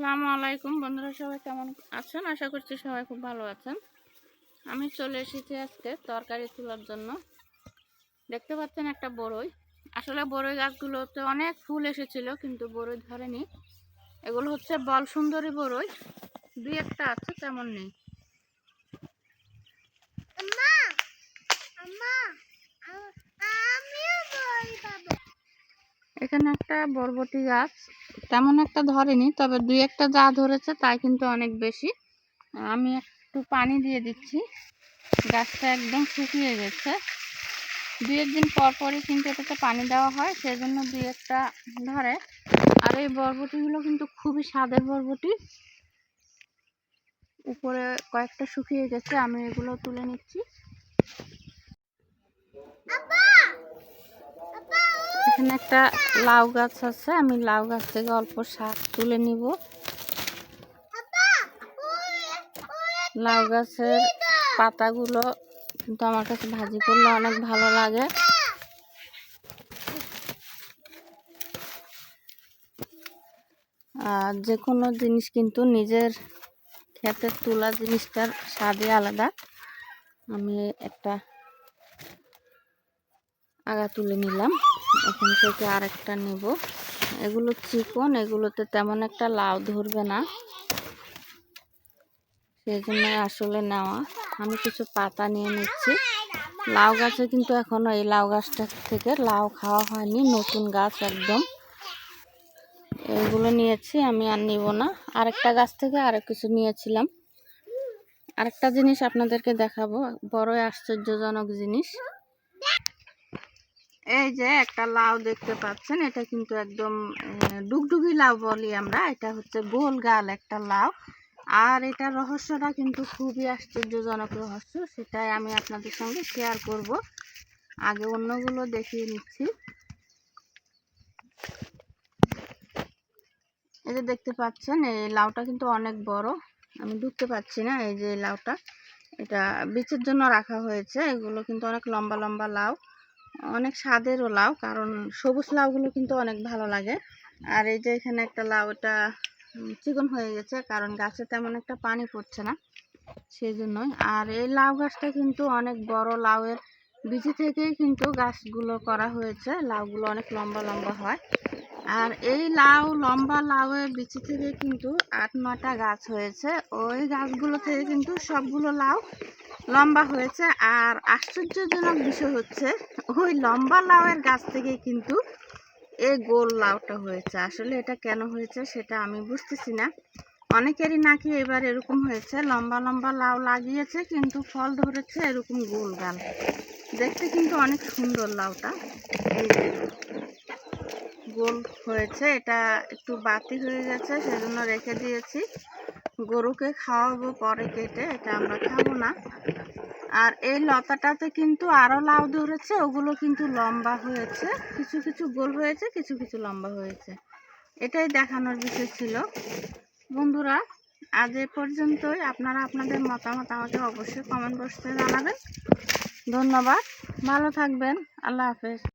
আসসালামু আলাইকুম বন্ধুরা, সবাই কেমন আছেন? আশা করছি সবাই খুব ভালো আছেন। আমি চলে এসেছি আজকে তরকারি তোলার জন্য। দেখতে পাচ্ছেন একটা বড়ই। আসলে বড়ই গাছগুলোতে অনেক ফুল এসেছিল, কিন্তু বড়ই ধরেনি। এগুলো হচ্ছে বল সুন্দরী বড়ই। দুই একটা আছে, তেমন নেই। এখানে একটা বরবটি গাছ। তেমন একটা ধরেনি, তবে দুই একটা যা ধরেছে তাই কিন্তু অনেক বেশি। আমি একটু পানি দিয়ে দিচ্ছি। গাছটা একদম শুকিয়ে গেছে। দুই একদিন পর পরই কিন্তু এটাতে পানি দেওয়া হয় সেই জন্য দুই একটা ধরে। আর এই বরবটিগুলো কিন্তু খুবই স্বাদের বরবটি। উপরে কয়েকটা শুকিয়ে গেছে, আমি এগুলো তুলে নিচ্ছি। এখানে একটা লাউ গাছ আছে আমি লাউ গাছ থেকে অল্প শাক তুলে নিব। লাউ গাছের পাতাগুলো কিন্তু আমার কাছে ভাজি করলে অনেক ভালো লাগে। আর যে কোনো জিনিস কিন্তু নিজের ক্ষেতের তোলা জিনিসটার স্বাদই আলাদা। আমি একটা আগা তুলে নিলাম। এখান থেকে আরেকটা নেব। এগুলো চিকন, এগুলোতে তেমন একটা লাউ ধরবে না। সেই জন্য আসলে নেওয়া। আমি কিছু পাতা নিয়ে নিচ্ছি। লাউ গাছে কিন্তু এখনও এই লাউ গাছটা থেকে লাউ খাওয়া হয়নি, নতুন গাছ একদম। এগুলো নিয়েছি, আমি আর নিব না। আরেকটা গাছ থেকে আরেক কিছু নিয়েছিলাম। আরেকটা জিনিস আপনাদেরকে দেখাবো, বড়ই আশ্চর্যজনক জিনিস। এই যে একটা লাউ দেখতে পাচ্ছেন, এটা কিন্তু একদম ডুগডুগি লাউ বলি আমরা, এটা হচ্ছে গোল গাল একটা লাউ। আর এটা রহস্যটা কিন্তু খুবই আশ্চর্যজনক রহস্য, সেটাই আমি আপনাদের সঙ্গে শেয়ার করব। আগে অন্যগুলো দেখিয়ে নিচ্ছি। এই যে দেখতে পাচ্ছেন, এই লাউটা কিন্তু অনেক বড়, আমি ঢুকতে পাচ্ছি না এই যে লাউটা। এটা, বীজের জন্য রাখা হয়েছে, এগুলো কিন্তু অনেক লম্বা লম্বা লাউ। অনেক স্বাদেরও লাউ, কারণ সবুজ লাউগুলো কিন্তু অনেক ভালো লাগে। আর এই যে এখানে একটা লাউ, এটা চিকন হয়ে গেছে, কারণ গাছে তেমন একটা পানি পড়ছে না সেই জন্যই আর এই লাউ গাছটা কিন্তু অনেক বড় লাউয়ের বিচি থেকেই কিন্তু গাছগুলো করা হয়েছে, লাউগুলো অনেক লম্বা লম্বা হয়। আর এই লাউ, লম্বা লাউয়ের বিচি থেকে কিন্তু আট নটা গাছ হয়েছে। ওই গাছগুলো থেকে কিন্তু সবগুলো লাউ লম্বা হয়েছে আর আশ্চর্যজনক বিষয় হচ্ছে, ওই লম্বা লাউয়ের গাছ থেকে কিন্তু এই গোল লাউটা হয়েছে। আসলে এটা কেন হয়েছে সেটা আমি বুঝতেছি না। অনেকেরই নাকি এবার এরকম হয়েছে, লম্বা লম্বা লাউ লাগিয়েছে কিন্তু ফল ধরেছে এরকম গোল গাল। দেখতে কিন্তু অনেক সুন্দর লাউটা। গোল হয়েছে, এটা একটু বাতি হয়ে গেছে, সেজন্য রেখে দিয়েছি। গরুকে খাওয়াবো পরে কেটে, এটা আমরা খাব না। আর এই লতাটাতে কিন্তু আরও লাউ ধরেছে, ওগুলো কিন্তু লম্বা হয়েছে। কিছু কিছু গোল হয়েছে, কিছু কিছু লম্বা হয়েছে। এটাই দেখানোর বিষয় ছিল। বন্ধুরা, আজ এ পর্যন্তই। আপনারা আপনাদের মতামত আমাকে অবশ্যই কমেন্ট বক্সে জানাবেন। ধন্যবাদ। ভালো থাকবেন। আল্লাহ হাফেজ।